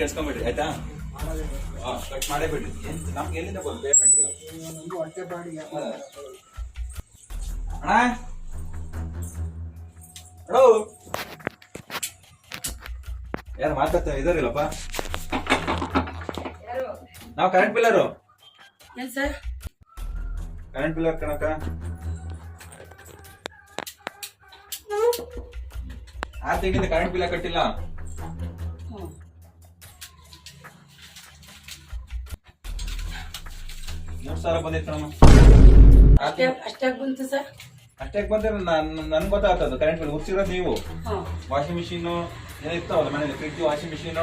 ಕೆಡ್ಸ್ಕೊಂಬಿಡ್ರಿ ಆಯ್ತಾ? ಕಟ್ ಮಾಡೇ ಬಿಡ್ರಿ. ನಮ್ಗೆ ಎಲ್ಲಿಂದ ಬಂದು ಪೇಮೆಂಟ್ ಅಣ್ಣ? ಹಲೋ ಯಾರು ಮಾತಾಡ್ತಾ ಇದಾರಿಲ್ಲಪ್ಪ ನಾವು ಕರೆಂಟ್ ಬಿಲ್ಲರು ಕರೆಂಟ್ ಬಿಲ್ಲರ್ ಕಣಕ ಆರು ತಿಂಗಳಿಂದ ಕರೆಂಟ್ ಬಿಲ್ಲ ಕಟ್ಟಿಲ್ಲ. ಮೂರ್ ಸಾವಿರ ಬಂದಿತ್ತು ಆರ್ ಅಷ್ಟೇ ಅಷ್ಟಾಗಿ ಬಂತು ಸರ್. ಅಷ್ಟೇ ಬಂದ್ರೆ ನನ್ ಗೊತ್ತಾಗ್ತದ ಕರೆಂಟ್ ಬಿಲ್ ಉರ್ಸಿರೋದು ನೀವು. ವಾಷಿಂಗ್ ಮಿಷಿನ್ ಏನೋ ಇರ್ತಾವಲ್ಲ ಮನೇಲಿ? ಫ್ರಿಡ್ಜ್ ವಾಷಿಂಗ್ ಮಿಷಿನ್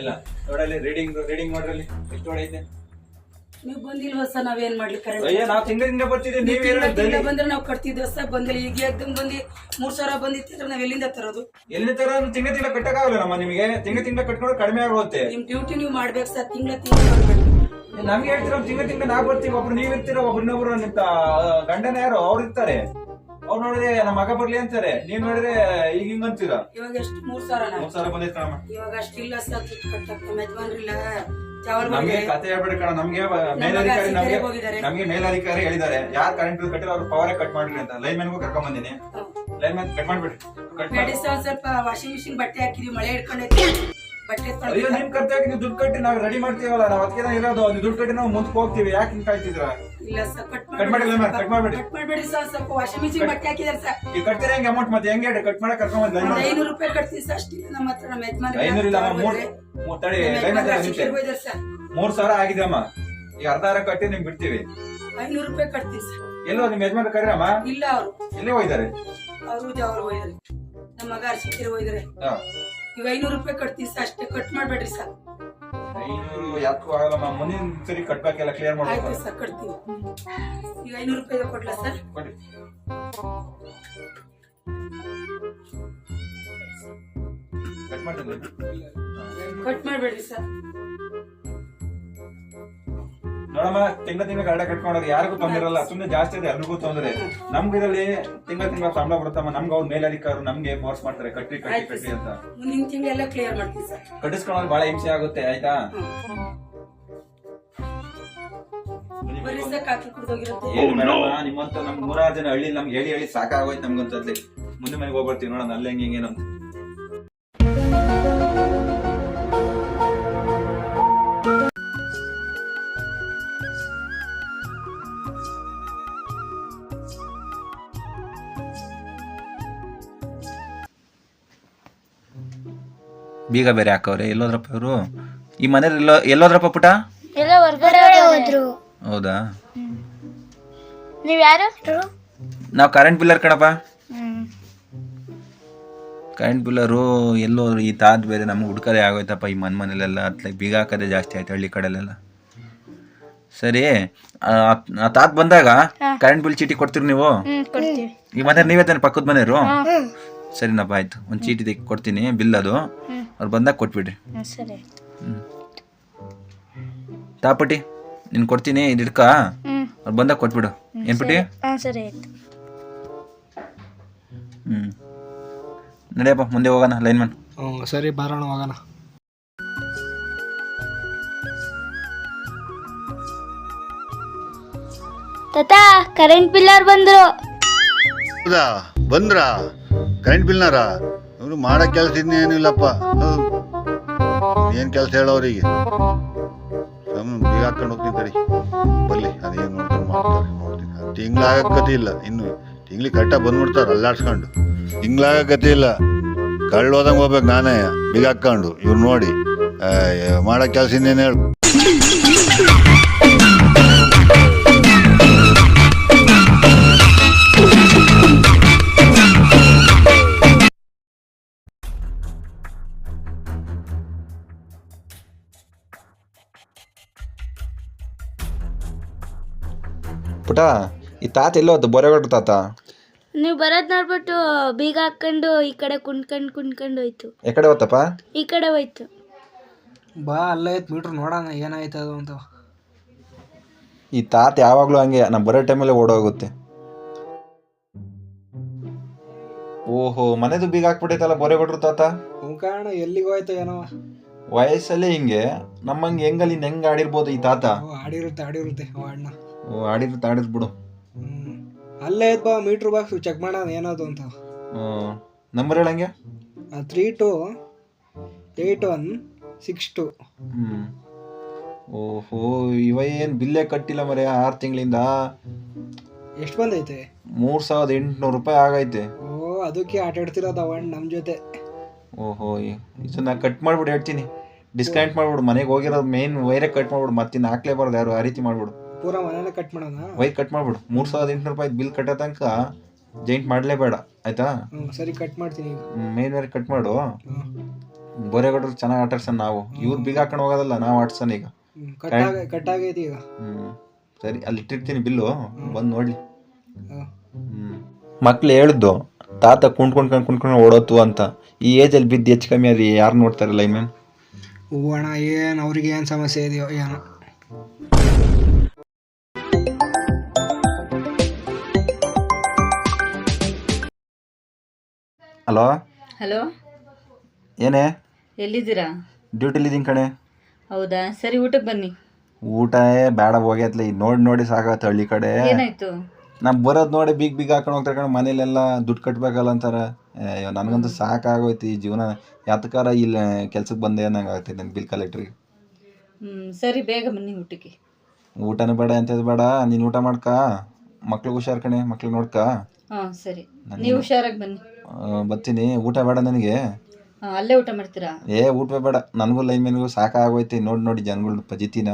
ಎಲ್ಲ ನೋಡಲ್ಲಿ ರೀಡಿಂಗ್ ರೀಡಿಂಗ್ ಮಾಡ್ರಲ್ಲಿ? ಎಷ್ಟು ಹೊಡೈತೆ ನೀವು ಬಂದಿಲ್ವಾ ಸರ್? ನಾವೇನ್ ಮಾಡ್ಲಿ ಕರೆಂಟ್ ಅಯ್ಯ ನಾವು ತಿಂಗಳಿಂದ ಬರ್ತಿದ್ದೆ ನೀವು ತಿಂಗಳ ಬಂದ್ರೆ ನಾವು ಕಟ್ತಿದ್ವಿ ಸರ್. ಬಂದಿಲ್ಲ ಈಗ ಎಕ್ದಮ್ ಬಂದು ಮೂರ್ ಸಾವಿರ ಬಂದಿತ್ತಿದ್ರೆ ನಾವ್ ಎಲ್ಲಿಂದ ತರೋದು? ಎಲ್ಲಿ ತರೋದು? ತಿಂಗಳ ತಿಂಗಳ ಕಟ್ಟಕ್ಕಾಗಲ್ಲ ನಮ್ಮ ನಿಮಗೆ. ತಿಂಗಳ ತಿಂಗಳ ಕಟ್ಕೊಂಡು ಕಡಿಮೆ ಆಗುತ್ತೆ ನಿಮ್ ಡ್ಯೂಟಿ ನೀವು ಮಾಡ್ಬೇಕು ಸರ್. ತಿಂಗಳ ತಿಂಗಳ ಮಾಡ್ಬೇಕು. ನಮ್ಗೆ ಹೇಳ್ತಿರೋ ತಿಂಗ ತಿಂಗ ನಾವ್ ಬರ್ತೀವಿ ಒಬ್ರು ನೀವ್ ಇರ್ತೀರ ಒಬ್ರು ಇನ್ನೊಬ್ರು ನಿಂತ ಗಂಡನ ಯಾರು ಅವ್ರು ಇರ್ತಾರೆ. ಅವ್ರು ನೋಡಿದ್ರೆ ನಮ್ಮ ಮಗ ಬರ್ಲಿ ಅಂತಾರೆ. ನೀವ್ ನೋಡಿದ್ರೆ ಈಗ ಹಿಂಗ್ ಅಂತೀರ? ಇವಾಗ ಎಷ್ಟು ಮೂರ್ ಸಾವಿರ ಮೂರ್ ಸಾವಿರ ಬಂದೈತೆ ಕಣಮ್ಮ. ಇವಾಗ ಅಷ್ಟಿಲ್ಲ ಸರ್ ದುಡ್ಡು ಕಟ್ಟಕ್ಕೆ ನಮ್ಮ ಯಜಮಾನ್ರಿಲ್ಲ ಚಾವಲ್ ನಮ್ಗೆ ಕತೆ ಹೇಳ್ಬೇಡಿ ಕಣ ನಮ್ಗೆ ಮೇಲಧಿಕಾರಿ ನಮ್ಗೆ. ನಮ್ಗೆ ಮೇಲಧಿಕಾರಿ ಹೇಳಿದ್ದಾರೆ. ಯಾರ ಕರೆಂಟ್ ಬಿಲ್ ಕಟ್ಟಿರೋ ಅವ್ರು ಪವರೇ ಕಟ್ ಮಾಡ್ರಿ ಅಂತ. ಲೈನ್ ಮ್ಯಾನ್ಗೂ ಕರ್ಕೊಂಡ್ ಬಂದಿನಿ. ಲೈನ್ ಮ್ಯಾನ್ ಕಟ್ ಮಾಡ್ಬಿಡ್ರಿ ಕಟ್ ಮಾಡಿ. ಸರ್ ಸ್ವಲ್ಪ ವಾಷಿಂಗ್ ಮಿಷಿನ್ ಬಟ್ಟೆ ಹಾಕಿದ್ವಿ ಮಳೆ ಹಿಡ್ಕೊಂಡೈತಿ. ಅಯ್ಯೋ ನಿಮ್ ಕರ್ತವ್ಯ ನೀವು ದುಡ್ಡು ಕಟ್ಟಿ ನಾವು ರೆಡಿ ಮಾಡ್ತೀವಲ್ಲ ನಾವು ಅದಕ್ಕೆ ಇರೋದು ನೀವು ದುಡ್ಡು ಕಟ್ಟಿ ನಾವು ಮುಂದಕ್ಕೆ ಹೋಗ್ತೀವಿ ಯಾಕೆ ಹಿಂಗ್ ಕಾಯ್ತಿದ್ರ ಇಲ್ಲ ಸರ್ ಕಟ್ ಕಟ್ ಮಾಡಿ cut ಮಾಡ್ಬೇಡಿ. ಕಟ್ ಮಾಡ್ಬೇಡಿ ಸರ್ ಸ್ವಲ್ಪ ವಾಷಿಂಗ್ ಮಿಷಿನ್ ಬಟ್ಟೆ ಹಾಕಿದಾರೆ ಸರ್ ಈಗ ಕಟ್ತೀರ ಹೆಂಗೆ ಅಮೌಂಟ್ ಮತ್ತೆ ಹೆಂಗೆ ಹೇಳಿ ಕಟ್ ಮಾಡಕ್ ಕರ್ಕೊಂಡ್ ಬಂದ್ ಐನೂರು ರೂಪಾಯಿ ಕಟ್ತೀವಿ ಸರ್ ಅಷ್ಟಿಲ್ಲ ನಮ್ಮ ಹತ್ರ ನಮ್ಮ ಯಜಮಾನ್ ಐನೂರು ಇಲ್ಲ ಮೂರ್ ಮೂರ್ ತಡಿ ಲೈನ್ ಹತ್ರ ಮೂರ್ ಸಾವಿರ ಆಗಿದೆ ಅಮ್ಮ ಈಗ ಅರ್ಧ ಅರ್ಧ ಕಟ್ಟಿ ನಿಮ್ಗೆ ಬಿಡ್ತೀವಿ. ಐನೂರು ರೂಪಾಯಿ ಕಟ್ತೀವಿ ಸರ್ ಎಲ್ಲೋ ನಿಮ್ ಯಜಮಾನ್ ಕರೀರಮ್ಮ? ಇಲ್ಲ ಅವರು. ಎಲ್ಲೇ ಹೋಗಿದ್ದಾರೆ? ಅವರು ಅವ್ರು ಹೋಯ್ತಾರೆ ನಮ್ಮ ಮಗ ಅರ್ಶಿಕಿರಿ ಹೋಯ್ತಾರೆ ಹಾ. ಈಗ ಐನೂರು ರೂಪಾಯಿ ಕಟ್ತೀವಿ ಸರ್ ಅಷ್ಟೇ ಕಟ್ ಮಾಡ್ಬೇಡ್ರಿ ಸರ್. ಐನೂರು ಯಾಕೂ ಆಗಲ್ಲ ಮುಂದಿನ ಸರಿ ಕಟ್ಬೇಕೆಲ್ಲ ಕ್ಲಿಯರ್ ಆಯ್ತು ಮಾಡ್ಬೇಕು ಸರ್ ಕಟ್ತೀವಿ. ಈಗ ಐನೂರು ರೂಪಾಯಿ ಕೊಡ್ಲಾ ಸರ್? ಕೊಡಿ. ಕಟ್ ಮಾಡ್ತೀನಿ. ಕಟ್ ಮಾಡ್ಬೇಡ್ರಿ ಸರ್. ನೋಡಮ್ಮ ತಿಂಗಳ ತಿಂಗಳ ಗರಡ ಕಟ್ಕೊಂಡೋಗಿ ಯಾರಿಗೂ ತೊಂದರೆ ಇರಲ್ಲ ಸುಮ್ಮನೆ ಜಾಸ್ತಿ ಇದೆ ಎಲ್ರಿಗೂ ತೊಂದರೆ. ನಮ್ಗೆ ಇದರಲ್ಲಿ ತಿಂಗಳ ತಿಂಗಳ ಸಂಬಳ ಬರುತ್ತಮ್ಮ ನಮ್ಗೆ ಅವ್ರ ಮೇಲಧಿಕಾರರು ನಮ್ಗೆ ಫೋರ್ಸ್ ಮಾಡ್ತಾರೆ ಕಟ್ಟಿ ಕಟ್ಟಿ ಕಟ್ಟಿ ಅಂತ. ಮುಂದಿನ ತಿಂಗಳೆಲ್ಲ ಕ್ಲಿಯರ್ ಮಾಡ್ತೀವಿ ಸರ್. ಕಟ್ಟಿಸ್ಕೊಳ್ಳೋದು ಬಹಳ ಹಿಂಸೆ ಆಗುತ್ತೆ ಆಯ್ತಾ? ನಿಮ್ಮಂತ ನಮ್ ನೂರಾರು ಜನ ಹಳ್ಳಿ ನಮ್ಗೆ ಹೇಳಿ ಹೇಳಿ ಸಾಕಾಗೋಯ್ತು ನಮ್ಗೊಂದ್ಸತಿ ಮುಂದೆ ಮನೆಗೆ ಹೋಗ್ಬರ್ತೀವಿ ನೋಡೋಣ ಅಲ್ಲಿ ಹೆಂಗೆ ಹಿಂಗೇನು ಬೀಗ ಬೇರೆ ಹಾಕವ್ರೆ ಎಲ್ಲೋದ್ರಪ್ಪ ಇವರು? ಈ ಮನೇಲಿ ಎಲ್ಲೋ ಎಲ್ಲೋದ್ರಪ್ಪ ಪುಟ? ಎಲ್ಲ ಹೊರಗಡೆ ಹೋದ್ರು. ಹೌದಾ? ನೀವ್ ಯಾರು? ನಾವು ಕರೆಂಟ್ ಬಿಲ್ಲರ್ ಕಣಪ್ಪ. ಕರೆಂಟ್ ಬಿಲ್ಲರು ಎಲ್ಲೋ ಈ ತಾದ್ ಬೇರೆ ನಮ್ಗೆ ಹುಡ್ಕದೆ ಆಗೋಯ್ತಪ್ಪ ಈ ಮನ್ ಮನೇಲೆಲ್ಲ. ಅತ್ಲಾಗ ಬೀಗ ಹಾಕೋದೇ ಜಾಸ್ತಿ ಆಯ್ತು ಹಳ್ಳಿ ಕಡೆಲೆಲ್ಲ. ಸರಿ ಆ ತಾತ ತಾತ್ ಬಂದಾಗ ಕರೆಂಟ್ ಬಿಲ್ ಚೀಟಿ ಕೊಡ್ತೀರಿ ನೀವು? ಹ್ಮ್ ಕೊಡ್ತೀವಿ. ಈ ಮನೆ ನೀವೇ ತಾನೆ ಪಕ್ಕದ ಮನೆಯವರು? ಸರಿನಪ್ಪ ಆಯ್ತು. ಒಂದು ಚೀಟಿ ತೆಗಿ ಕೊಡ್ತೀನಿ ಬಿಲ್ ಅದು. ಅವ್ರು ಬಂದಾಗ ಕೊಟ್ಬಿಡ್ರಿ. ತಾಪಟ್ಟಿ ಸರಿ. ಹ್ಞೂ ತಾಪಟಿ ನೀನು ಕೊಡ್ತೀನಿ ಇದು ಹಿಡ್ಕ. ಅವ್ರು ಬಂದಾಗ ಕೊಟ್ಬಿಡು. ಏನು ಪಟ್ಟಿ? ಸರಿ. ಆಯ್ತು. ಹ್ಞೂ ನಡೆಯಪ್ಪ ಮುಂದೆ ಹೋಗೋಣ ಲೈನ್ ಮ್ಯಾನ್ ಹ್ಞೂ ಸರಿ ಬರೋಣ ಹೋಗೋಣ. ತಾತ ಕರೆಂಟ್ ಬಿಲ್ ಅವ್ರು ಬಂದ್ರು. ಹೌದಾ? ಬಂದ್ರ? ಕರೆಂಟ್ ಬಿಲ್ನಾರ ಇವ್ರು ಮಾಡೋ ಕೆಲಸ ಇನ್ನೇನು ಇಲ್ಲಪ್ಪ ಏನು ಕೆಲಸ ಹೇಳೋರಿಗೆ ಸುಮ್ಮನೆ ಬೀಗ ಹಾಕೊಂಡು ಹೋಗ್ತೀನಿ ತಡಿ. ಬರ್ಲಿ, ಅದೇನು ನೋಡ್ತಾರೆ ಮಾಡ್ತಾರೆ ನೋಡ್ತೀನಿ. ತಿಂಗ್ಳಾಗ ಗತಿ ಇಲ್ಲ, ಇನ್ನು ತಿಂಗ್ಳಿಗೆ ಕರೆಕ್ಟಾಗಿ ಬಂದ್ಬಿಡ್ತಾರೆ ಅಲ್ಲಾಡ್ಸ್ಕೊಂಡು. ತಿಂಗ್ಳಾಗ ಗತಿ ಇಲ್ಲ. ಕಳ್ಳು ಹೋದಂಗೆ ಹೋಗ್ಬೇಕು ನಾನೇ, ಬೀಗ ಹಾಕ್ಕೊಂಡು. ಇವ್ರು ನೋಡಿ. ಮಾಡೋ ಕೆಲಸ ಇನ್ನೇನು ಹೇಳು. ಪುಟ ಈ ತಾತ ಎಲ್ಲೋದು ಬೊರೆಗೌಡ್ರ ತಾತ? ನೀವು ಬರೋದ್ ನೋಡ್ಬಿಟ್ಟು ಬೀಗ ಹಾಕೊಂಡು ಈ ಕಡೆ ಕುಣ್ಕೊಂಡು ಕುಣ್ಕೊಂಡು ಹೋಯ್ತು. ಎಕಡೆ ಹೋತಪ್ಪ? ಈ ಕಡೆ ಹೋಯ್ತು. ಬಾ ಅಲ್ಲೇ ಐತ್ ಮೀಟ್ರ್ ನೋಡೋಣ ಏನಾಯ್ತದು ಅಂತ. ಈ ತಾತ ಯಾವಾಗಲೂ ಹಂಗೆ ನಾ ಬರೋ ಟೈಮಲ್ಲೇ ಓಡೋಗುತ್ತೆ. ಓಹೋ ಮನೆದು ಬೀಗ ಹಾಕ್ಬಿಟ್ಟೈತಲ್ಲ ಬೊರೆ ಕೊಟ್ರು ತಾತ? ಕಾರಣ ಎಲ್ಲಿಗೆ ಹೋಯ್ತು ಏನೋ? ವಯಸ್ಸಲ್ಲೇ ಹಿಂಗೆ ನಮ್ಮಂಗೆ ಹೆಂಗಲ್ಲಿ ಹೆಂಗೆ ಆಡಿರ್ಬೋದು ಈ ತಾತ? ಓ, ಆಡಿರುತ್ತೆ ಆಡಿರುತ್ತೆ ಅಣ್ಣ. ಓ ಆಡಿರ್ ಆಡಿದ್ ಬಿಡು. ಅಲ್ಲೇ ಐತ್ ಬಾ ಮೀಟ್ರ್ ಬಾಕ್ಸ್ ಚೆಕ್ ಮಾಡೋಣ ಏನದು ಅಂತ. Number ಹೇಳಂಗೆ three two eight one six two ಓಹೋ ಇವ ಏನು ಬಿಲ್ಲೇ ಕಟ್ಟಿಲ್ಲ ಮರೆ ಆರು ತಿಂಗಳಿಂದ? ಎಷ್ಟು ಬಂದೈತೆ? ಮೂರು ಸಾವಿರದ ಎಂಟುನೂರು ರೂಪಾಯಿ ಆಗೈತೆ. ಓ ಅದಕ್ಕೆ ಆಟಾಡ್ತಿರೋದು ಅಣ್ಣ ನಮ್ಮ ಜೊತೆ. ಓಹೋ ಇದನ್ನ ಕಟ್ ಮಾಡ್ಬಿಡು ಹೇಳ್ತೀನಿ. ಡಿಸ್ಕೌಂಟ್ ಮಾಡ್ಬಿಡು ಮನೆಗೆ ಹೋಗಿರೋದು ಮೇನ್ ವೈರೇ ಕಟ್ ಮಾಡ್ಬಿಡು ಮತ್ತಿನ್ನು ಹಾಕ್ಲೇಬಾರ್ದು ಯಾರು ಆ ರೀತಿ ಮಾಡ್ಬಿಡು. ಪೂರಾ ಮನೆನ ಕಟ್ ಮಾಡೋಣ ವೈರ್ ಕಟ್ ಮಾಡ್ಬಿಡು. ಮೂರ್ ಸಾವಿರದ ಎಂಟುನೂರು ರೂಪಾಯಿ ಬಿಲ್ ಕಟ್ಟೋ ತನಕ ಜೈಂಟ್ ಮಾಡಲೇಬೇಡ ಆಯ್ತಾ? ಹ್ಞೂ ಸರಿ ಕಟ್ ಮಾಡ್ತೀನಿ ಈಗ. ಮೇನ್ ವೈರ್ ಕಟ್ ಮಾಡು. ಬೋರೆ ಬೋರೆಗೌಡರು ಚೆನ್ನಾಗಿ ಆಟಾಡ್ಸನ್ ನಾವು. ಇವ್ರು ಬೀಗ ಹಾಕೊಂಡು ಹೋಗೋದಲ್ಲ ನಾವು ಆಡ್ಸನ್ ಈಗ. ಹ್ಞೂ ಕಟ್ಟಾಗ ಕಟ್ಟಾಗೈತಿ ಈಗ. ಹ್ಞೂ ಸರಿ ಅಲ್ಲಿ ಇಟ್ಟಿರ್ತೀನಿ ಬಿಲ್ಲು. ಬಂದು ನೋಡ್ಲಿ. ಹಾಂ. ಮಕ್ಳು ಹೇಳಿದ್ದು ತಾತ ಕುಂಡ್ಕೊಂಡ್ ಕುಂಡ್ಕೊಂಡು ಓಡೋತು ಅಂತ. ಈ ಏಜಲ್ಲಿ ಬಿದ್ದು ಹೆಚ್ಚು ಕಮ್ಮಿ ಅದು ಯಾರು ನೋಡ್ತಾರಲ್ಲ ಐ ಮೀನ್ ಅಣ್ಣ ಏನು ಅವ್ರಿಗೆ ಏನು ಸಮಸ್ಯೆ ಇದೆಯೋ ಏನೋ. ಹಲೋ? ಹಲೋ? ಏನೇ? ಎಲ್ಲಿದ್ದೀರಾ? ಡ್ಯೂಟಿಲಿದ್ದೀನಿ ಕಣೆ. ಹೌದಾ? ಸರಿ ಊಟಕ್ಕೆ ಬನ್ನಿ. ಊಟ ಬೇಡ ಹೋಗ್ಯತ್ಲ. ನೋಡಿ ನೋಡಿ ಸಾಕಾಗತ್ತೆ ಹಳ್ಳಿ ಕಡೆ. ಏನಾಯ್ತು? ನಾನು ಬರೋದು ನೋಡಿ ಬಿಗ್ ಬಿಗ್ ಹಾಕೊಂಡು ಹೋಗ್ತಾರೆ ಕಣ. ಮನೇಲೆಲ್ಲ ದುಡ್ಡು ಕಟ್ಬೇಕಲ್ಲ ಅಂತಾರೆ. ಅಯ್ಯೋ ನನಗಂತೂ ಸಾಕಾಗೋಯ್ತು ಈ ಜೀವನ. ಯಾತಕಾರ ಇಲ್ಲ ಕೆಲ್ಸಕ್ಕೆ ಬಂದೆ ಅನ್ನಂಗೆ ಆಗ್ತೈತೆ ನನ್ನ ಬಿಲ್ ಕಲೆಕ್ಟ್ರಿಗೆ. ಹ್ಮ್ ಸರಿ ಬೇಗ ಬನ್ನಿ ಊಟಕ್ಕೆ. ಊಟನೂ ಬೇಡ ಅಂತದ್ ಬೇಡ. ನೀನು ಊಟ ಮಾಡ್ಕ? ಮಕ್ಳಿಗೆ ಹುಷಾರ್ ಕಣೆ. ಮಕ್ಳಿಗೆ ನೋಡ್ಕ? ಹಾ ಸರಿ. ನೀವು ಹುಷಾರಾಗಿ ಬನ್ನಿ. ಬರ್ತೀನಿ. ಊಟ ಬೇಡ ನನಗೆ? ಅಲ್ಲೇ ಊಟ ಮಾಡ್ತೀರಾ? ಏ ಊಟ ಬೇಡ. ನನಗೂ ಲೈನ್ಮನ್ಗೂ ಸಾಕಾಗೋಯ್ತು. ನೋಡಿ ನೋಡಿ ಜನಗಳ ಪಜಿತಿನ.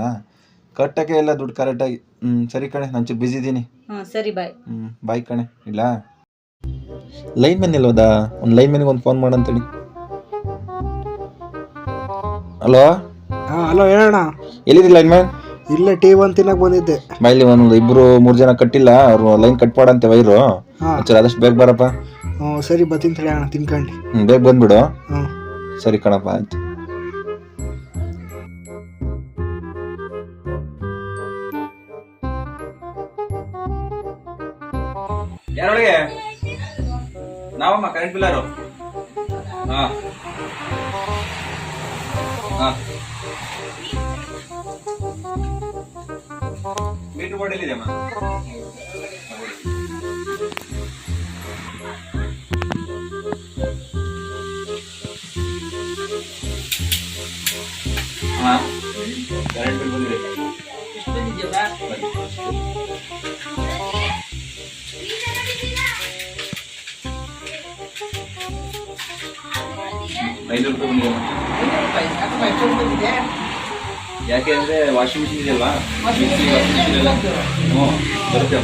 ಕಟ್ಟಕ್ಕೆ ಇಲ್ಲ ದುಡ್ಡು ಕರೆಕ್ಟಾಗಿ ಹ್ಞೂ ಸರಿ ಕಣೆ ನಾನು ಚೂರು ಬ್ಯುಸಿ ಇದ್ದೀನಿ ಹಾ ಸರಿ ಬಾಯ್ ಹ್ಞೂ ಬಾಯ್ ಕಣೆ. ಇಲ್ಲ ಲೈನ್ ಮ್ಯಾನ್ ಇಲ್ವದಾ ಒಂದು ಲೈನ್ ಮ್ಯಾನ್ಗೆ ಒಂದು ಫೋನ್ ಮಾಡಂತೇಳಿ ಹಲೋ? ಹಾಂ ಹಲೋ ಹೇಳೋಣ ಎಲ್ಲಿದ್ದೀರಿ ಲೈನ್ ಮ್ಯಾನ್ ಇಲ್ಲೇ ಟಿ ಒಂದು ತಿನ್ನಕ್ಕೆ ಬಂದಿದ್ದೆ. ಮೈಲಿ ಒಂದು ಇಬ್ರು ಮೂರು ಜನ ಕಟ್ಟಿಲ್ಲ. ಅವರು ಲೈನ್ ಕಟ್ ಮಾಡಂತೆ ವೈರು. ಒಂಚೂರು ಆದಷ್ಟು ಬೇಗ ಬರಪ್ಪ. ಹ್ಞೂ ಸರಿ ಬತ್ತೀನಿ ತಡೆ ಅಣ್ಣ ತಿನ್ಕೊಂಡು. ಹ್ಞೂ ಬೇಗ ಬಂದ್ಬಿಡು. ಹ್ಞೂ. ಸರಿ ಕಣಪ್ಪ ಆಯ್ತು. ಯಾರೊಳಗೆ? ನಾವಮ್ಮ ಕರೆಂಟ್ ಬಿಲ್ಲರು ಹಾ. ಹಾ. ಮೀಟರ್ ಬೋರ್ಡ್ ಎಲ್ಲಿದೆ ಅಮ್ಮ? ಐನೂರು ರೂಪಾಯಿ ಬಂದಿದೆ ಯಾಕೆ ಅಂದ್ರೆ ವಾಷಿಂಗ್ ಮಿಷಿನ್ ಇದೆಯಲ್ವಾ? ಮಿಕ್ಸಿ ವಾಷಿಂಗ್ ಮಿಷಿನ್ ಎಲ್ಲ. ಹ್ಞೂ ಬರುತ್ತೆ.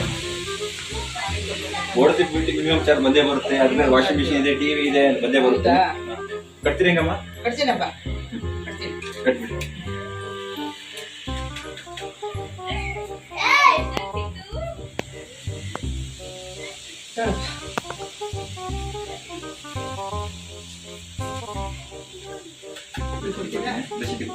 ಓಡತಿ ಬಿಟ್ಟು ಮಿನಿಮಮ್ ಚಾರ್ಜ್ ಬಂದೇ ಬರುತ್ತೆ. ಅದ್ಮೇಲೆ ವಾಷಿಂಗ್ ಮಿಷಿನ್ ಇದೆ ಟಿವಿ ಇದೆ ಬಂದೇ ಬರುತ್ತೆ. ಕಟ್ತೀರಿ ಹೆಂಗಮ್ಮ? ಕಟ್ಬಿಡಿ. ಅದು?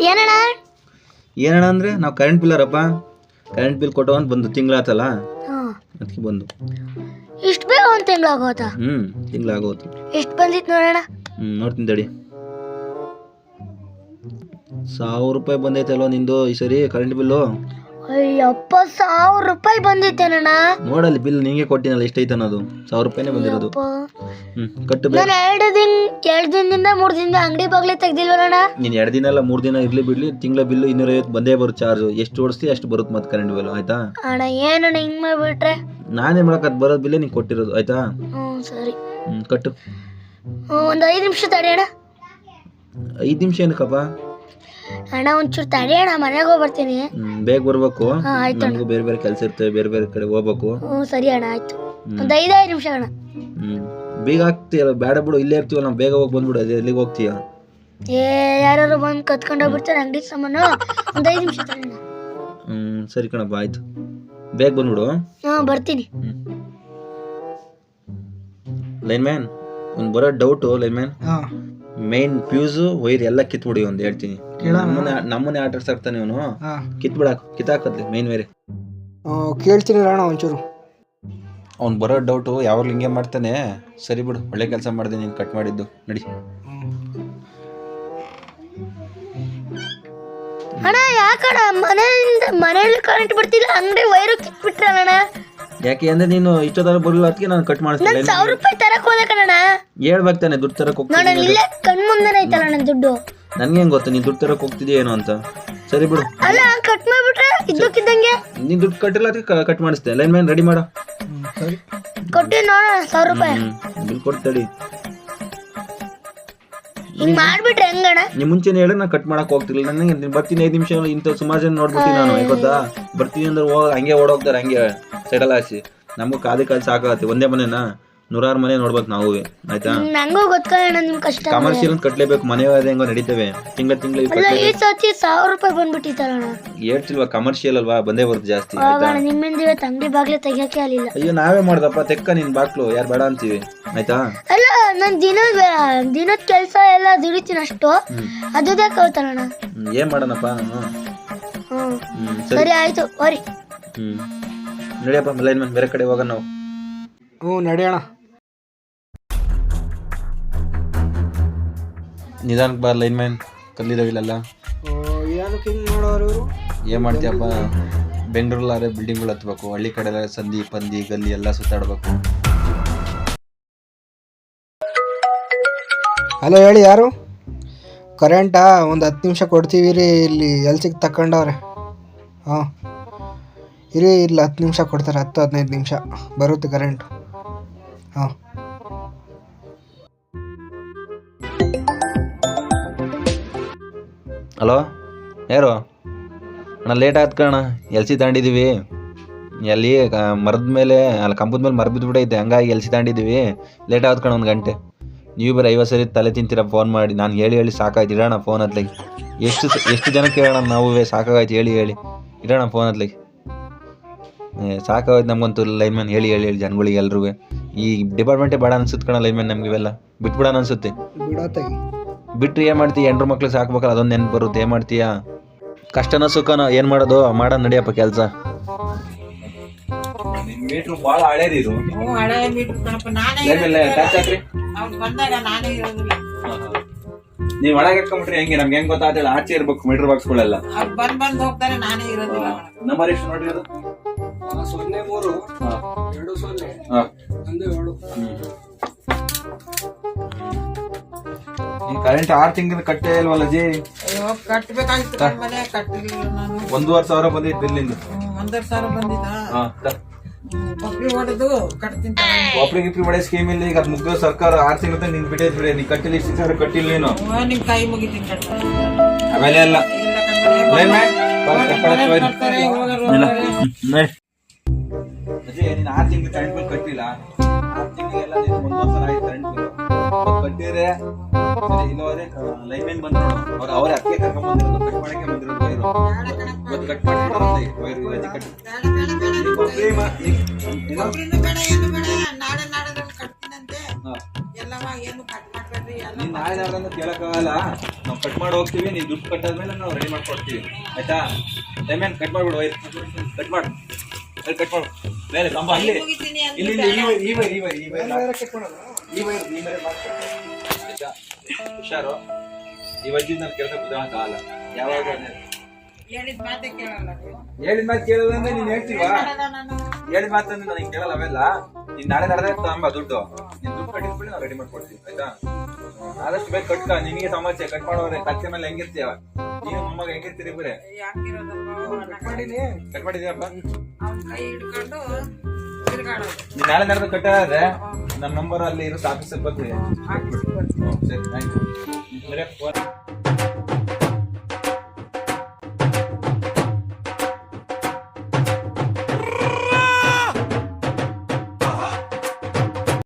ಏನಣ್ಣ? ಏನಣ್ಣ ಅಂದ್ರೆ ನಾವು ಕರೆಂಟ್ ಬಿಲ್ಲರಪ್ಪ ಕರೆಂಟ್ ಬಿಲ್ ಕೊಟ್ಟು ಅಂತ ಬಂದು ತಿಂಗಳಾತಲ್ಲ ಅದಕ್ಕೆ ಬಂದು. ಒಂದು ತಿಂಗಳು ಆಗೋತಾ ಹ್ಞೂ ತಿಂಗಳಾಗೋತು. ಎಷ್ಟು ಬಂದಿತ್ತು ನೋಡೋಣ? ಹ್ಞೂ ನೋಡ್ತೀನಿ ತಡಿ. ಸಾವಿರ ರೂಪಾಯಿ ಬಂದೈತಲ್ವ ನಿಂದು ಈ ಸರಿ ಕರೆಂಟ್ ಬಿಲ್ಲು ಅಯ್ಯಪ್ಪ ಸಾವಿರ ರೂಪಾಯಿ ಬಂದಿತ್ತೇನಣ್ಣ? ನೋಡಲ್ಲಿ ಬಿಲ್ ನಿಂಗೆ ಕೊಟ್ಟಿನಲ್ಲ ಎಷ್ಟೈತೆ ಅನ್ನೋದು ಸಾವಿರ ರೂಪಾಯಿನೇ ಬಂದಿರೋದು. ಕಟ್ಟು ನಾನು ಎರಡು ದಿನ ಎರಡು ದಿನದಿಂದ ಮೂರು ದಿನದಿಂದ ಅಂಗಡಿ ಬಾಗ್ಲೇ ತೆಗ್ದಿಲ್ವಣ್ಣ ನೀನು ಎರಡು ದಿನ ಅಲ್ಲ ಮೂರು ದಿನ ಇರಲಿ ಬಿಡ್ಲಿ ತಿಂಗಳ ಬಿಲ್ಲು ಇನ್ನೂರೈವತ್ತು ಬಂದೇ ಬರುತ್ತೆ ಚಾರ್ಜ್ ಎಷ್ಟು ಓಡಿಸ್ತಿ ಅಷ್ಟು ಬರುತ್ತೆ ಮತ್ತೆ ಕರೆಂಟ್ ಬಿಲ್ ಆಯ್ತಾ? ಅಣ್ಣ ಏನಣ್ಣ ಹಿಂಗೆ ಮಾಡಿಬಿಟ್ರೆ? ನಾನೇ ಮಾಡಕ್ಕೆ ಬರೋದು ಬಿಲ್ಲೇ ನೀನು ಕೊಟ್ಟಿರೋದು ಆಯ್ತಾ? ಹ್ಞೂ ಸರಿ. ಹ್ಞೂ ಕಟ್ಟು. ಒಂದು ಐದು ನಿಮಿಷ ತಡಿ ಅಣ್ಣ. ಐದು ನಿಮಿಷ ಏನಕ್ಕಪ್ಪ? ಅಣ್ಣ ಒಂಚೂರು ತಡಿ ಅಣ್ಣ ಮನೆಗೆ ಹೋಗ್ಬರ್ತೀನಿ ಬೇಗ ಬರ್ಬೇಕು. ಹಾ, ಆಯ್ತು ಅಣ್ಣ. ನಮಗೂ ಬೇರೆ ಬೇರೆ ಕೆಲಸ ಇರ್ತವೆ ಬೇರೆ ಬೇರೆ ಕಡೆ ಹೋಗ್ಬೇಕು. ಹ್ಞೂ ಸರಿ ಅಣ್ಣ ಆಯ್ತು. ಒಂದು ಐದೈದು ಐದು ನಿಮಿಷ ಅಣ್ಣ. ಹ್ಞೂ ಬೇಗ ಆಗ್ತೀಯಲ್ಲ ಬೇಡ ಬಿಡು ಇಲ್ಲೇ ಇರ್ತೀವಿ ನಾವು ಬೇಗ ಹೋಗಿ ಬಂದ್ಬಿಡು ಅದೇ ಎಲ್ಲಿಗೆ ಹೋಗ್ತೀಯ? ಏ ಯಾರು ಬಂದು ಕತ್ಕೊಂಡು ಹೋಗ್ಬಿಡ್ತಾರೆ ಅಂಗಡಿ ಸಾಮಾನು. ಒಂದು ಐದು ನಿಮಿಷ ತಡಿ ಅಣ್ಣ. ಹ್ಮ್ ಸರಿ ಕಣಪ್ಪ ಆಯ್ತು. ಬೇಗ ಬಂದ್ಬಿಡು. ಹಾ ಬರ್ತೀನಿ. ಲೈನ್ ಮ್ಯಾನ್ ಒಂದು ಬರೋ ಡೌಟು ಲೈನ್ ಮ್ಯಾನ್ ಹಾ. ಮೇನ್ ಫ್ಯೂಸ್ ವೈರ್ ಎಲ್ಲ ಕಿತ್ಬಿಡಿ ಒಂದು ಹೇಳ್ತೀನಿ. ನಮ್ಮನೆ ನಮ್ಮನೆ ಆಟ ಆಡ್ಸಾಕ್ತಾನೆ ಇವನು. ಕಿತ್ಬಿಡಾಕ್ ಕಿತ್ತಾಕತ್ಲಿ ಮೇನ್ ವೈರ್ ಕೇಳ್ತೀನಿ ಅಣ್ಣ ಒಂಚೂರು. ಅವ್ನು ಬರೋ ಡೌಟು ಯಾವಾಗಲೂ ಹಿಂಗೆ ಮಾಡ್ತಾನೆ. ಸರಿ ಬಿಡು ಒಳ್ಳೆ ಕೆಲಸ ಮಾಡಿದೆ ನೀನು ಕಟ್ ಮಾಡಿದ್ದು. ನಡಿ. ಅಣ್ಣ ಯಾಕಣ್ಣ? ಮನೆಯಿಂದ ಮನೆಯಲ್ಲಿ ಕರೆಂಟ್ ಬಿಡ್ತಿಲ್ಲ ಅಂಗಡಿ ವೈರು ಕಿತ್ಬಿಟ್ರಣ್ಣ ಯಾಕೆ ಅಂದ್ರೆ ನೀನು ಇಷ್ಟೊತ್ತರ ಬರಲ್ಲ ಅದಕ್ಕೆ ನಾನು ಕಟ್ ಮಾಡ್ತೀನಿ ನನ್ ಸಾವಿರ ರೂಪಾಯಿ ತರಕ್ ಹೋದ ಕಣಣ್ಣ. ಹೇಳ್ಬೇಕು ತಾನೆ ದುಡ್ಡು ತರಕ್ಕೆ ನೋಡೋಣ ಹೋಗ್ತೀನಿ ಇಲ್ಲೇ ಕಣ್ ಮುಂದೆನೆ ಐತಲ್ಲ ನನ್ನ ದುಡ್ಡು. ನನ್ಗೆ ಹೆಂಗ್ ಗೊತ್ತು ನೀನು ದುಡ್ಡು ತರಕ್ಕೆ ಹೋಗ್ತಿದ್ಯಾ ಏನೋ ಅಂತ? ಸರಿ ಬಿಡು. ಅಲ್ಲ ಕಟ್ ಮಾಡ್ಬಿಟ್ರೆ ಇದ್ದಕ್ಕಿದ್ದಂಗೆ? ನೀನು ದುಡ್ಡು ಕಟ್ಟಿಲ್ಲ ಅದಕ್ಕೆ ಕಟ್ ಮಾಡಿಸ್ತೆ ಲೈನ್ ಮ್ಯಾನ್ ರೆಡಿ ಮಾಡು. ಸರಿ. ಕೊಟ್ಟಿ ನೋಡೋಣ ಸಾವಿರ ರೂಪಾಯಿ. ಬಿಲ್ ಕೊಡ್ತಡಿ ಹಿಂಗ್ ಮಾಡ್ಬಿಟ್ರೆ ಹೆಂಗಣ ನೀ ಮುಂಚೆನೇ ಹೇಳಿ ನಾ ಕಟ್ ಮಾಡಕ್ ಹೋಗ್ತಿರ್ಲಿಲ್ಲ. ನನಗೆ ನೀನ್ ಬರ್ತೀನಿ ಐದು ನಿಮಿಷ ಇಂಥ ಸುಮಾರು ಜನ ನೋಡ್ಬಿಡ್ತೀನಿ ನಾನು ಗೊತ್ತಾ? ಬರ್ತೀನಿ ಅಂದ್ರೆ ಹೋಗ, ಹಂಗೆ ಓಡೋಗ್ತಾರೆ, ಹಂಗೆ ಸೆಟಲ್ ಹಾಸಿ ನಮಗೂ ಕಾದು ಕಾದು ಸಾಕಾಗತ್ತೆ, ಒಂದೇ ಮನೆನಾ? ನೂರಾರು ಮನೆ ನೋಡ್ಬೇಕು ನಾವು. ಆಯ್ತಾ? ನಂಗೂ ಗೊತ್ತಣ್ಣ ನಿಮ್ ಕಷ್ಟ ಕಮರ್ಷಿಯಲ್ ಅಂತ ಕಟ್ಲೇಬೇಕು ಮನೆ ಅದೇ ಹೆಂಗೋ ನಡೀತೇವೆ. ತಿಂಗಳ ತಿಂಗಳ ಅಲ್ಲ ಈ ಸತಿ ಸಾವಿರ ರೂಪಾಯಿ ಬಂದ್ಬಿಟ್ಟಿತ್ತಲ್ಲ ಹೇಳ್ತಿಲ್ವಾ ಕಮರ್ಷಿಯಲ್ ಅಲ್ವಾ? ಬಂದೇ ಬರುತ್ತೆ ಜಾಸ್ತಿ ಆಯ್ತಾ? ನಿಮ್ಮಿಂದ ಇವತ್ತು ಅಂಗಡಿ ಬಾಗ್ಲೆ ತೆಗಿಯಕ್ಕೆ ಆಗಲಿಲ್ಲ. ಅಯ್ಯೋ ನಾವೇ ಮಾಡ್ದಪ್ಪ ತೆಕ್ಕ ನಿನ್ ಬಾಕ್ಲು ಯಾರು ಬೇಡ ಅಂತೀವಿ ಆಯ್ತಾ? ಅಲ್ಲ ನನ್ ದಿನ ದಿನದ ಕೆಲಸ ಎಲ್ಲ ದುಡಿತೀನಿ ಅಷ್ಟು. ಅದುದೇ ಕಳ್ತಾನಣ್ಣ ಹ್ಮ್, ಏನ್ ಮಾಡೋಣಪ್ಪ? ನಾನು ಹ್ಮ್. ಹ್ಮ್ ಸರಿ. ಸರಿ ಆಯ್ತು ಓರಿ ಹ್ಮ್. ನಡಿಯಪ್ಪ ಲೈನ್ ಮೇಲೆ ಬೇರೆ ಕಡೆ ಹೋಗೋಣ ನಾವು. ಹ್ಞೂ ನಡೆಯೋಣ ನಿಧಾನಕ್ಕೆ ಬಾ ಲೈನ್ ಮ್ಯಾನ್ ಕಲ್ಲಿದಾವಿಲ್ಲ ಏನಕ್ಕೆ ಹಿಂಗೆ ಏನ್ ಮಾಡ್ತೀಯಪ್ಪ? ಬೆಂಗಳೂರಲ್ಲಾರೆ ಬಿಲ್ಡಿಂಗ್ಗಳು ಹತ್ಬೇಕು ಹಳ್ಳಿ ಕಡೆ ಸಂದಿ ಪಂದಿ ಗಲ್ಲಿ ಎಲ್ಲ ಸುತ್ತಾಡ್ಬೇಕು. ಹಲೋ ಹೇಳಿ ಯಾರು? ಕರೆಂಟಾ ಒಂದು ಹತ್ತು ನಿಮಿಷ ಕೊಡ್ತೀವಿ ರೀ ಇಲ್ಲಿ ಎಲ್ಸಿಗೆ ತಕೊಂಡವ್ರೆ. ಹಾಂ. ಇರಿ ಇಲ್ಲಿ ಹತ್ತು ನಿಮಿಷ ಕೊಡ್ತಾರೆ ಹತ್ತು ಹದಿನೈದು ನಿಮಿಷ. ಬರುತ್ತೆ ಕರೆಂಟು ಹಾಂ. ಹಲೋ? ಯಾರು? ಅಣ್ಣ ಲೇಟ್ ಆಯ್ತು ಕಣ ಎಲ್ ಸಿ ತಗೊಂಡಿದ್ದೀವಿ. ಎಲ್ಲಿ ಮರದ ಮೇಲೆ, ಅಲ್ಲಿ ಕಂಪದ ಮೇಲೆ ಮರ ಬಿದ್ದುಬಿಟ್ಟೈತೆ ಹಂಗಾಗಿ ಎಲ್ ಸಿ ತಗೊಂಡಿದ್ದೀವಿ. ಲೇಟ್ ಆಯ್ತು ಕಣ ಒಂದು ಗಂಟೆ. ನೀವು ಬರೀ ಐವತ್ತು ಸರಿ ತಲೆ ತಿಂತೀರ ಫೋನ್ ಮಾಡಿ. ನಾನು ಹೇಳಿ ಹೇಳಿ ಸಾಕಾಯ್ತು. ಇಡೋಣ ಫೋನ್ ಹತ್ಲಾಗಿ ಎಷ್ಟು ಎಷ್ಟು ಜನ ಕೇಳೋಣ ನಾವು ಸಾಕಾಗಾಯ್ತು. ಹೇಳಿ ಹೇಳಿ. ಇಡೋಣ ಫೋನ್ ಹತ್ಲಾಗಿ ಸಾಕಾಗೋಯ್ತು ನಮಗಂತೂ ಲೈನ್ ಮ್ಯಾನ್ ಹೇಳಿ ಹೇಳಿ ಹೇಳಿ ಜನಗಳಿಗೆ ಎಲ್ರಿಗೂ ಈ ಡಿಪಾರ್ಟ್ಮೆಂಟೇ ಬೇಡ ಅನ್ಸುತ್ತೆ ಕಣ ಲೈನ್ ಮ್ಯಾನ್ ನಮಗೆ ಇವೆಲ್ಲ. ಬಿಟ್ಬಿಡೋಣ ಅನ್ಸುತ್ತೆ. ಬಿಟ್ರೆ ಏನು ಮಾಡ್ತೀಯ? ಎಂಟ್ರು ಮಕ್ಳು ಸಾಕ್ಬೇಕಲ್ಲ ಅದೊಂದು ನೆನ್ಪು ಬರುತ್ತೆ. ಏನು ಮಾಡ್ತೀಯ? ಕಷ್ಟನ ಸುಖನ ಏನು ಮಾಡೋದು? ಮಾಡೋಣ ನಡಿಯಪ್ಪ ಕೆಲಸ. ಮೀಟ್ರು ಭಾಳ ಹಳೇದು ಇದು. ನೀವ್ ಒಳಗೆ ಹಾಕೊಂಡ್ಬಿಟ್ರೆ ಹೆಂಗೆ? ನಮ್ಗೆ ಹೆಂಗ್ ಗೊತ್ತಾಗ್ತಿಲ್ಲ. ಆಚೆ ಇರ್ಬೇಕು ಮೀಟರ್ ಬಾಕ್ಸ್ಗಳೆಲ್ಲ. ಗಳೆಲ್ಲ ಬಂದ್ ಬಂದ್ ಹೋಗ್ತಾರೆ ನಾನೇ ಇರೋದಿಲ್ಲ. ನಂಬರ್ ಎಷ್ಟು ನೋಡ್ರಿ ಅದು ಸೊನ್ನೆ ಮೂರು. ಎರಡು ಸೊನ್ನೆ. ಒಂದು ಏಳು ಕರೆಂಟ್ ಆರ್ ತಿಂಗಳ ಕಟ್ಟೇ ಇಲ್ವಲ್ಲ ಜಿ ಅಯ್ಯೋ ಕಟ್ಬೇಕಾಗಿತ್ತು ಕಣ್ ಮನೆ ಕಟ್ಟಿರ್ಲಿಲ್ಲ ನಾನು. ಒಂದೂವರೆ ಸಾವಿರ ಬಂದಿತ್ತು ಬಿಲ್ಲಿಂದ. ಒಂದೂವರೆ ಸಾವಿರ ಬಂದಿದ್ದ ಹೊಡೆದು ಕಟ್ತೀನಿ ಸ್ಕೀಮ್ ಇಲ್ಲ ಈಗ ಅದ್ ಮುಗ್ದ ಸರ್ಕಾರ ಆರ್ ತಿಂಗಳ ನಿನ್ ಬಿಟ್ಟೈತ್ ಬಿಡಿ ನೀ ಕಟ್ಟಿಲ್ಲ ಇಷ್ಟು ಸಾವಿರ ಕಟ್ಟಿಲ್ಲ ನೀನು. ನಿಮ್ ಕೈ ಮುಗಿತೀನಿ ಕಟ್ಟ ಇಲ್ಲ. ಅಜಯ್, ನೀನ್ ಆರ್ ತಿಂಗಳು ಕರೆಂಟ್ ಬಿಲ್ ಕಟ್ಟಿಲ್ಲ. ಆರ್ ತಿಂಗಳಿಗೆಲ್ಲ ನೀನು ಒಂದೂವರೆ ಸಾವಿರ ಆಯ್ತು ಕರೆಂಟ್ ಬಿಲ್. ಕಟ್ಟಿದ್ರೆ ಸರಿ ಇಲ್ಲವರೆ ಲೈನ್ ಮ್ಯಾನ್ ಬಂದ್ರು ಅವ್ರು ಅವರೇ ಅದಕ್ಕೆ ಕರ್ಕೊಂಡ್ ಕಟ್ ಮಾಡಕ್ಕೆ ಬಂದಿರೋದು ವೈರು ಇವತ್ತು ಕಟ್ ವೈರ್ ಇವತ್ತು ಕಟ್ ನಾಳೆ ನಾಡದಲ್ಲಿ ಕಟ್ತೀನಂತೆ. ಏನು ಕಟ್ ಮಾಡ್ಬೇಡ್ರಿ ಎಲ್ಲ ನೀನ್ ನಾಳೆ ನಾಳೆ ಕೇಳಕ್ಕಾಗಲ್ಲ. ನಾವು ಕಟ್ ಮಾಡಿ ಹೋಗ್ತೀವಿ ನೀವು ದುಡ್ಡು ಕಟ್ಟಾದ್ಮೇಲೆ ನಾವು ರೆಡಿ ಮಾಡ್ಕೊಡ್ತೀವಿ ಆಯ್ತಾ? ಲೈಮೇನ್ ಕಟ್ ಮಾಡ್ಬಿಡು ವೈರ್. ಕಟ್ ಮಾಡು. ವೈರ್ ಕಟ್ ಮಾಡು. ಬೇರೆ ಕಂಬ ಅಲ್ಲಿ. ಇಲ್ಲಿ ಈ ವೈರ್ ಈ ವೈರ್ ಈ ವೈರ್. ಈ ವೈರ್ ಈ ವೈರ್ ಹುಷಾರು. ಈ ನಾನು ಕೆಲಸ ಕೆಲಸ ಆಗಲ್ಲ ಯಾವಾಗ ಹೇಳಿದ ಮಾತೆ ಕೇಳಲ್ಲ ಹೇಳಿದ ಮಾತು ಕೇಳೋದಂದ್ರೆ ನೀನ್ ಹೇಳ್ತೀವಾ? ಹೇಳಿದ ಮಾತಂದ್ರೆ ನನಗೆ ಕೇಳಲ್ಲ ಅವೆಲ್ಲ. ನೀನ್ ನಾಳೆ ನಡೆದ ತಗೊಂಬ ದುಡ್ಡು. ನೀನ್ ದುಡ್ಡು ಕಟ್ಟಿದ್ಬಿಡಿ ನಾವು ರೆಡಿ ಮಾಡ್ಕೊಡ್ತೀವಿ ಆಯ್ತಾ? ಆದಷ್ಟು ಬೇಗ ಕಟ್ಕ. ನಿನಗೆ ಸಮಸ್ಯೆ ಕಟ್ ಮಾಡೋರೆ ಕತ್ತೆ ಮೇಲೆ ಹೆಂಗಿರ್ತೀಯ? ನೀನು ಮೊಮ್ಮಗ ಹೆಂಗಿರ್ತೀರಿ ಬರೇ ಕಟ್ ಮಾಡಿದ್ಯಪ್ಪ? ಕೈ ಹಿಡ್ಕೊಂಡು ತಿರ್ಗಾಡೋದು. ನೀನ್ ನಾಳೆ ನಡೆದ ಕಟ್ಟಾದ್ರೆ ನಮ್ಮ ನಂಬರ್ ಅಲ್ಲಿ ಇರೋ ಆಫೀಸಲ್ಲಿ ಬರ್ತೀವಿ Merci.